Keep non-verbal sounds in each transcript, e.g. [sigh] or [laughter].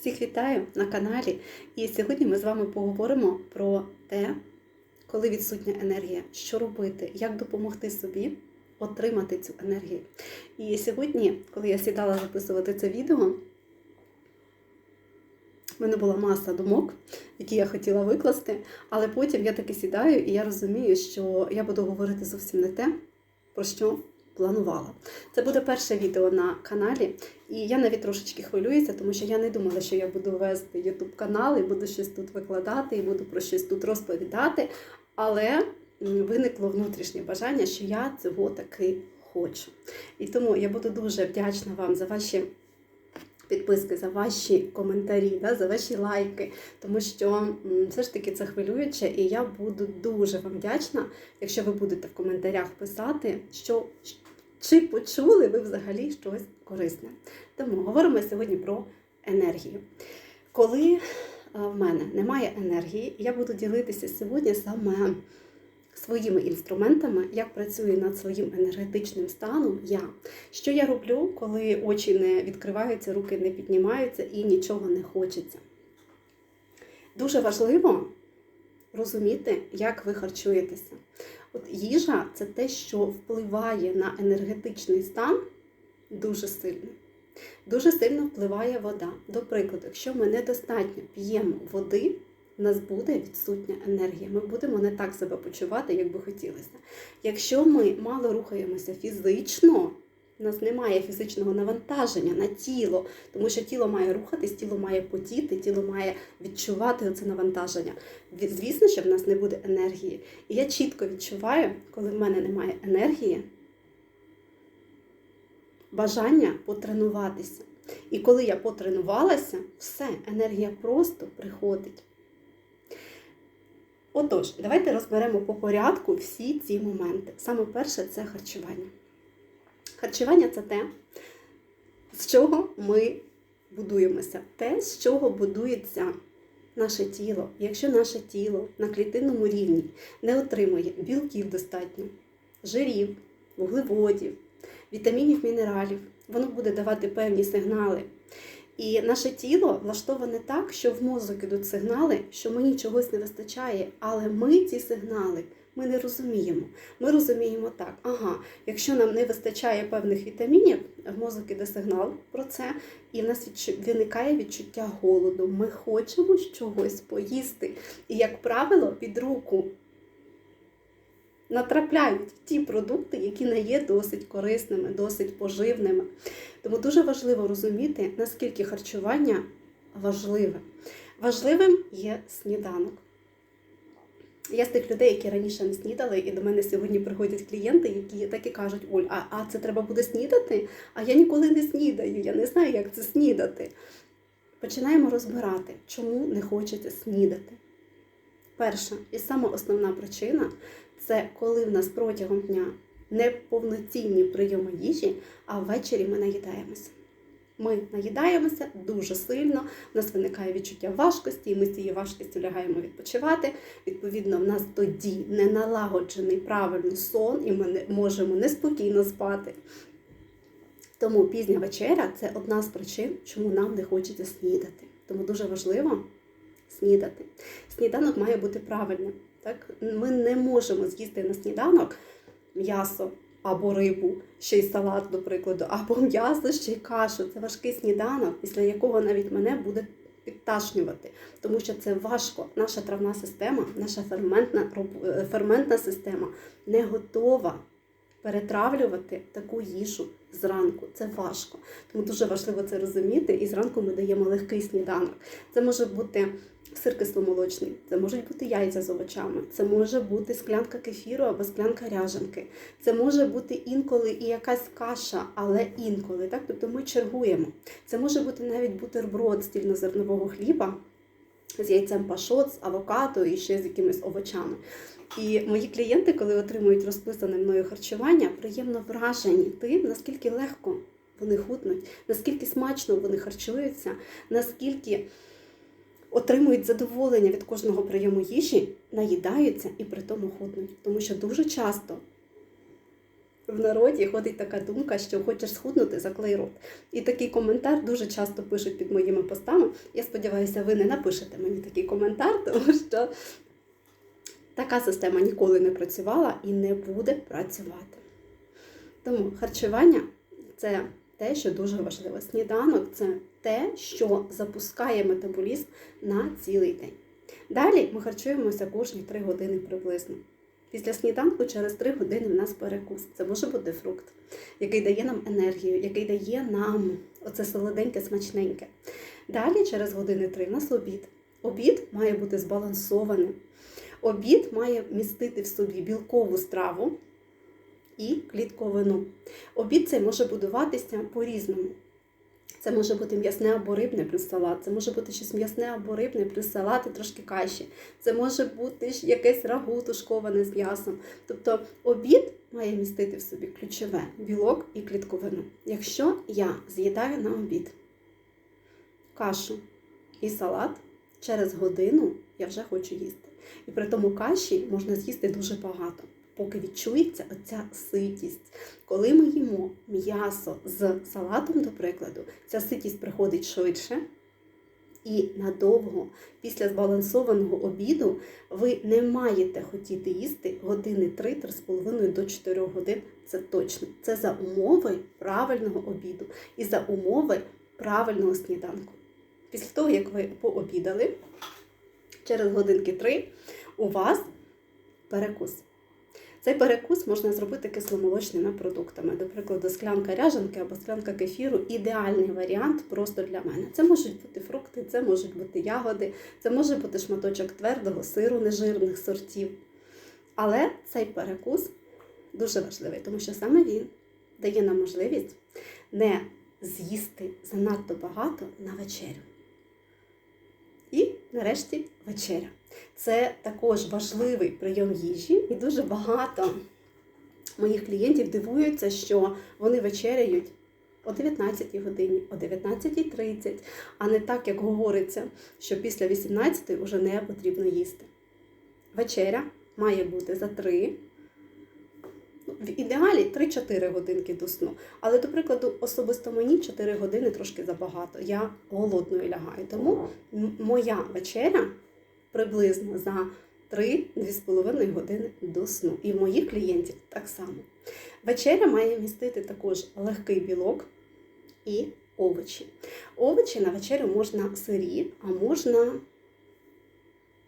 Всіх вітаю на каналі. І сьогодні ми з вами поговоримо про те, коли відсутня енергія, що робити, як допомогти собі отримати цю енергію. І сьогодні, коли я сідала записувати це відео, в мене була маса думок, які я хотіла викласти, але потім я таки сідаю і я розумію, що я буду говорити зовсім не те, про що планувала. Це буде перше відео на каналі, і я навіть трошечки хвилююся, тому що я не думала, що я буду вести YouTube канал і буду щось тут викладати, і буду про щось тут розповідати. Але виникло внутрішнє бажання, що я цього таки хочу. І тому я буду дуже вдячна вам за ваші. Підписки за ваші коментарі, да, за ваші лайки, тому що все ж таки це хвилююче, і я буду дуже вам вдячна, якщо ви будете в коментарях писати, що чи почули ви взагалі щось корисне. Тому говоримо сьогодні про енергію. Коли е, в мене немає енергії, я буду ділитися сьогодні саме своїми інструментами, як працюю над своїм енергетичним станом я. Що я роблю, коли очі не відкриваються, руки не піднімаються і нічого не хочеться. Дуже важливо розуміти, як ви харчуєтеся. От їжа це те, що впливає на енергетичний стан дуже сильно. Дуже сильно впливає вода. До прикладу, якщо ми недостатньо п'ємо води, у нас буде відсутня енергія. Ми будемо не так себе почувати, як би хотілося. Якщо ми мало рухаємося фізично, у нас немає фізичного навантаження на тіло, тому що тіло має рухатись, тіло має потіти, тіло має відчувати це навантаження. Звісно, що в нас не буде енергії. І я чітко відчуваю, коли в мене немає енергії, бажання потренуватися. І коли я потренувалася, все, енергія просто приходить. Отож, давайте розберемо по порядку всі ці моменти. Саме перше це харчування. Харчування це те, з чого ми будуємося, те, з чого будується наше тіло. Якщо наше тіло на клітинному рівні не отримує білків достатньо, жирів, вуглеводів, вітамінів, мінералів, воно буде давати певні сигнали. І наше тіло влаштоване так, що в мозок ідуть сигнали, що мені чогось не вистачає, але ми ці сигнали ми не розуміємо. Ми розуміємо так, ага, якщо нам не вистачає певних вітамінів, в мозок іде сигнал про це, і в нас виникає відчуття голоду. Ми хочемо чогось поїсти. І, як правило, під руку натрапляють ті продукти, які не є досить корисними, досить поживними. Тому дуже важливо розуміти, наскільки харчування важливе. Важливим є сніданок. Я з тих людей, які раніше не снідали, і до мене сьогодні приходять клієнти, які так і кажуть: Оль, а, а це треба буде снідати? А я ніколи не снідаю, я не знаю, як це снідати. Починаємо розбирати, чому не хочеться снідати. Перша і сама основна причина це коли в нас протягом дня неповноцінні прийоми їжі, а ввечері ми наїдаємося. Ми наїдаємося дуже сильно, в нас виникає відчуття важкості, і ми з цією важкістю лягаємо відпочивати. Відповідно, в нас тоді не налагоджений правильно сон, і ми не можемо неспокійно спати. Тому пізня вечеря це одна з причин, чому нам не хочеться снідати. Тому дуже важливо снідати. Сніданок має бути правильним. Так? Ми не можемо з'їсти на сніданок м'ясо або рибу, ще й салат, до прикладу, або м'ясо, ще й кашу. Це важкий сніданок, після якого навіть мене буде підташнювати, тому що це важко. Наша травна система, наша ферментна, е, ферментна система не готова перетравлювати таку їжу зранку. Це важко. Тому дуже важливо це розуміти. І зранку ми даємо легкий сніданок. Це може бути сир кисломолочний, це можуть бути яйця з овочами, це може бути склянка кефіру або склянка ряжанки. Це може бути інколи і якась каша, але інколи. Так? Тобто ми чергуємо. Це може бути навіть бутерброд з цільнозернового хліба з яйцем пашот, з авокадо і ще з якимись овочами. І мої клієнти, коли отримують розписане мною харчування, приємно вражені тим, наскільки легко вони худнуть, наскільки смачно вони харчуються, наскільки отримують задоволення від кожного прийому їжі, наїдаються і при тому худнуть. Тому що дуже часто в народі ходить така думка, що хочеш схуднути, заклей рот. І такий коментар дуже часто пишуть під моїми постами. Я сподіваюся, ви не напишете мені такий коментар, [laughs] тому що така система ніколи не працювала і не буде працювати. Тому харчування це те, що дуже важливо. Сніданок це те, що запускає метаболізм на цілий день. Далі ми харчуємося кожні 3 години приблизно. Після сніданку через 3 години в нас перекус. Це може бути фрукт, який дає нам енергію, який дає нам оце солоденьке, смачненьке. Далі, через години 3 в нас обід. Обід має бути збалансованим. Обід має містити в собі білкову страву і клітковину. Обід цей може будуватися по-різному. Це може бути м'ясне або рибне плюс салат, це може бути щось м'ясне або рибне плюс салат і трошки каші. Це може бути якесь рагу тушковане з м'ясом. Тобто обід має містити в собі ключове білок і клітковину. Якщо я з'їдаю на обід кашу і салат, через годину я вже хочу їсти. І при тому каші можна з'їсти дуже багато, поки відчується оця ситість. Коли ми їмо м'ясо з салатом, до прикладу, ця ситість приходить швидше. І надовго, після збалансованого обіду, ви не маєте хотіти їсти години 3-3,5 до 4 годин. Це точно. Це за умови правильного обіду і за умови правильного сніданку. Після того, як ви пообідали, через годинки 3 у вас перекус. Цей перекус можна зробити кисломолочними продуктами. До прикладу, склянка ряжанки або склянка кефіру ідеальний варіант просто для мене. Це можуть бути фрукти, це можуть бути ягоди, це може бути шматочок твердого сиру нежирних сортів. Але цей перекус дуже важливий, тому що саме він дає нам можливість не з'їсти занадто багато на вечерю. Нарешті вечеря. Це також важливий прийом їжі, і дуже багато моїх клієнтів дивуються, що вони вечеряють о 19 годині, о 19.30, а не так, як говориться, що після 18 вже не потрібно їсти. Вечеря має бути за 3, в ідеалі 3-4 годинки до сну. Але, до прикладу, особисто мені 4 години трошки забагато. Я голодною лягаю. Тому моя вечеря приблизно за 3-2,5 години до сну. І в моїх клієнтів так само. Вечеря має містити також легкий білок і овочі. Овочі на вечерю можна сирі, а можна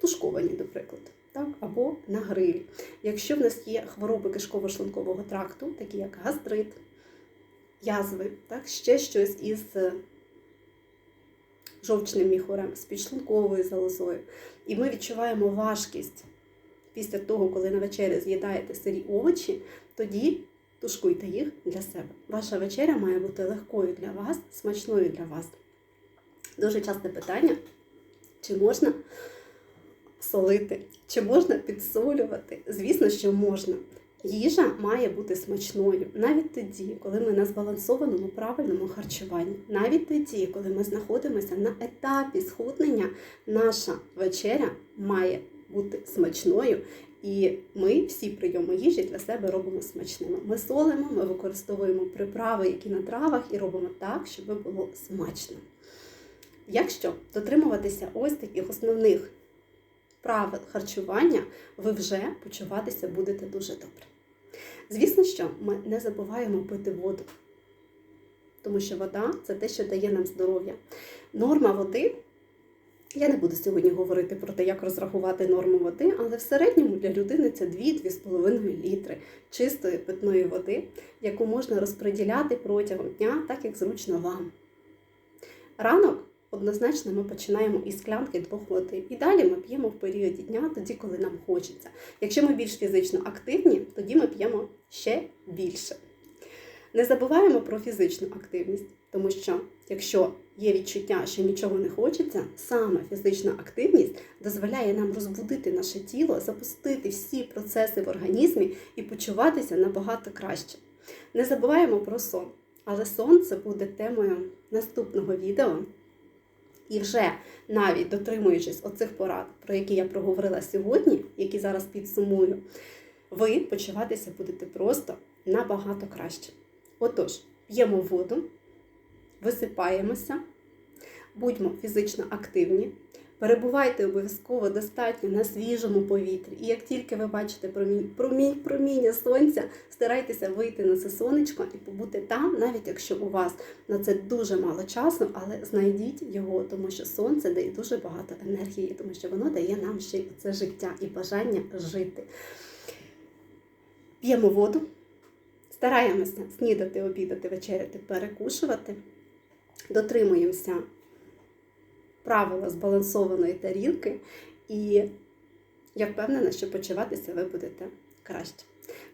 тушковані, до прикладу. Так, або на грилі. Якщо в нас є хвороби кишково-шлункового тракту, такі як гастрит, язви, так, ще щось із жовчним міхурем, з підшлунковою залозою, і ми відчуваємо важкість після того, коли на вечерю з'їдаєте сирі овочі, тоді тушкуйте їх для себе. Ваша вечеря має бути легкою для вас, смачною для вас. Дуже часте питання, чи можна солити, чи можна підсолювати? Звісно, що можна. Їжа має бути смачною навіть тоді, коли ми на збалансованому правильному харчуванні, навіть тоді, коли ми знаходимося на етапі схуднення, наша вечеря має бути смачною, і ми всі прийоми їжі для себе робимо смачними. Ми солимо, ми використовуємо приправи, які на травах, і робимо так, щоб було смачно. Якщо дотримуватися ось таких основних правил харчування, ви вже почуватися будете дуже добре. Звісно, що ми не забуваємо пити воду, тому що вода це те, що дає нам здоров'я. Норма води, я не буду сьогодні говорити про те, як розрахувати норму води, але в середньому для людини це 2-2,5 літри чистої питної води, яку можна розподіляти протягом дня, так як зручно вам. Ранок однозначно ми починаємо із склянки двох води. І далі ми п'ємо в періоді дня, тоді, коли нам хочеться. Якщо ми більш фізично активні, тоді ми п'ємо ще більше. Не забуваємо про фізичну активність, тому що якщо є відчуття, що нічого не хочеться, саме фізична активність дозволяє нам розбудити наше тіло, запустити всі процеси в організмі і почуватися набагато краще. Не забуваємо про сон, але сон це буде темою наступного відео. І вже навіть дотримуючись оцих порад, про які я проговорила сьогодні, які зараз підсумую, ви почуватися будете просто набагато краще. Отож, п'ємо воду, висипаємося, будьмо фізично активні, перебувайте обов'язково достатньо на свіжому повітрі. І як тільки ви бачите промінь, промінь, проміння сонця, старайтеся вийти на це сонечко і побути там, навіть якщо у вас на це дуже мало часу, але знайдіть його, тому що сонце дає дуже багато енергії, тому що воно дає нам ще це життя і бажання жити. П'ємо воду, стараємося снідати, обідати, вечеряти, перекушувати, дотримуємося правила збалансованої тарілки, і я впевнена, що почуватися ви будете краще.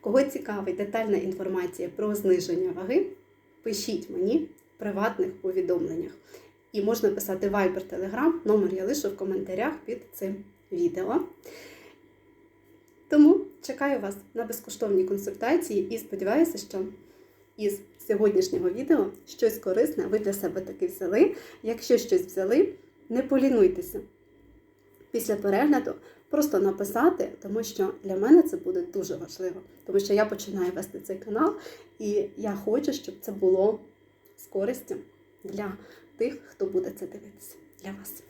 Кого цікавить детальна інформація про зниження ваги, пишіть мені в приватних повідомленнях. І можна писати Viber, Telegram, номер я лишу в коментарях під цим відео. Тому чекаю вас на безкоштовні консультації і сподіваюся, що із сьогоднішнього відео щось корисне ви для себе таки взяли. Якщо щось взяли, не полінуйтеся. Після перегляду просто написати, тому що для мене це буде дуже важливо, тому що я починаю вести цей канал, і я хочу, щоб це було з користю для тих, хто буде це дивитися, для вас.